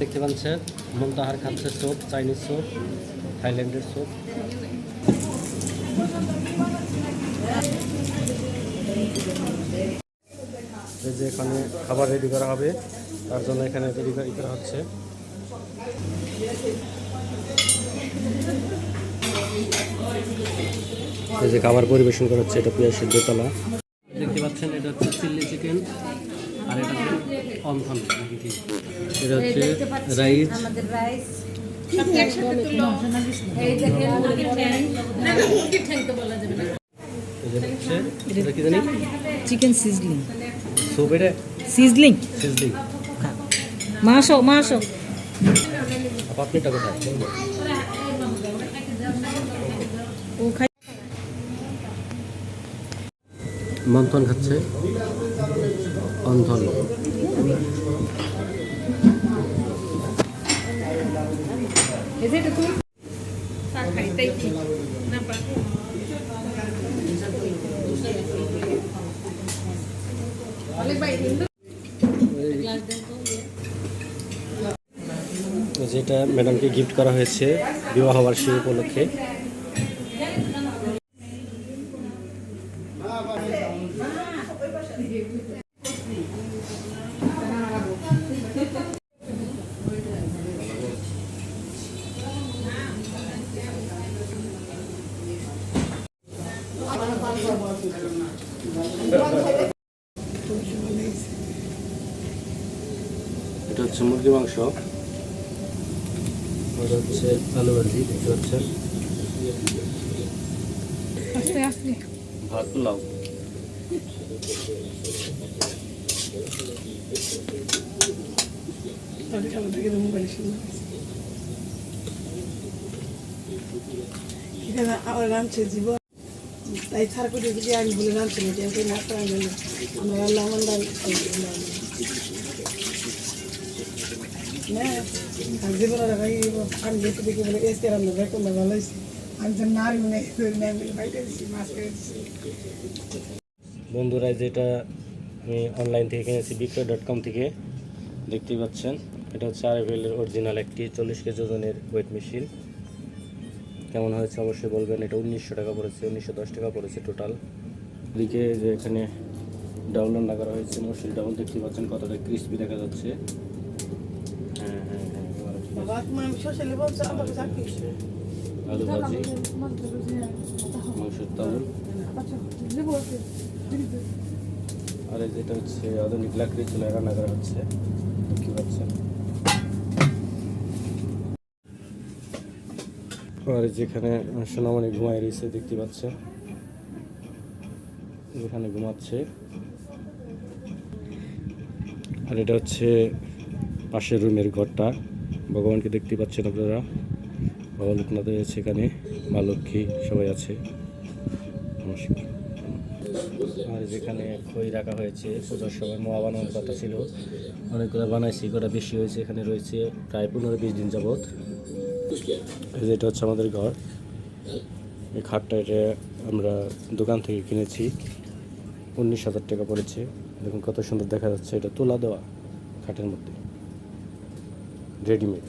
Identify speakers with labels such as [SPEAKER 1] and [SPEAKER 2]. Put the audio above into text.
[SPEAKER 1] পাচ্ছেন মন্তাহার খাচ্ছে সোপ চাইনিজ সোপ থাইল্যান্ডের সোপ এই যে এখানে খাবার রেডি করা হবে, তার জন্য এখানে রেডি করা হচ্ছে। এই যে খাবার পরিবেশন করা হচ্ছে, এটা পেঁয়াজ সিদ্ধ তলা দেখতে পাচ্ছেন, এটা হচ্ছে চিল্লি চিকেন। আর এটা হচ্ছে অন্থন নাকি কি? এটা হচ্ছে রাইস।
[SPEAKER 2] আমাদের রাইস।
[SPEAKER 3] চিকেন সিজলিং
[SPEAKER 1] সুপ এটা
[SPEAKER 3] সিজলিং
[SPEAKER 1] সিজলিং মন্থন খাচ্ছে।
[SPEAKER 2] দেন তো
[SPEAKER 1] যেটা ম্যাডামকে গিফট করা হয়েছে বিবাহ বার্ষিকী উপলক্ষে। এটা হচ্ছে মুরগি মাংস। ওটা হচ্ছে আলু ভাজি দেখতে পাচ্ছেন ভাত পোলাও
[SPEAKER 4] এখানে আমার রাঁধছে জীবন। তাই করে যদি আমি বলে রাঁধছি না যে না করা গেল আমার আর জীবন আর আমি বলে এসে রান্না ভাই কোনটা ভালো হয়েছে? আমি তো
[SPEAKER 1] বন্ধুরা যেটা আমি অনলাইন থেকে কিনেছি বিক্রয় ডট কম থেকে। দেখতেই পাচ্ছেন, এটা হচ্ছে আরএফএলের অরিজিনাল একটি চল্লিশ কেজি ওজনের ওয়েট মেশিন কেমন হয়েছে অবশ্যই বলবেন। এটা উনিশশো টাকা পড়েছে উনিশশো দশ টাকা পড়েছে টোটাল দিকে যে এখানে ডাউন রান্না করা হয়েছে মসুর ডাউন দেখতে পাচ্ছেন কতটা ক্রিস্পি দেখা যাচ্ছে। হ্যাঁ হ্যাঁ হ্যাঁ আলু ভাজি মাংসের আর যেটা হচ্ছে আধুনিক লাকড়ি চুলায় রান্না করা হচ্ছে দেখতে পাচ্ছেন আর যেখানে সোনামণি ঘুমায় রয়েছে, দেখতে পাচ্ছেন যেখানে ঘুমাচ্ছে। আর এটা হচ্ছে পাশের রুমের ঘরটা। ভগবানকে দেখতে পাচ্ছেন আপনারা। ভগবান আপনাদের আছে এখানে। মা লক্ষ্মী সবাই আছে। নমস্কার। আর যেখানে খই রাখা হয়েছে, পূজার সময় মোয়া বানানোর কথা ছিল। অনেকগুলো বানাইছি কটা বেশি হয়েছে, এখানে রয়েছে প্রায় পনেরো বিশ দিন যাবৎ। এটা হচ্ছে আমাদের ঘর। এই খাটটা এটা আমরা দোকান থেকে কিনেছি। উনিশ হাজার টাকা পড়েছে। দেখুন কত সুন্দর দেখা যাচ্ছে। এটা তোলা দেওয়া খাটের মধ্যে। রেডিমেড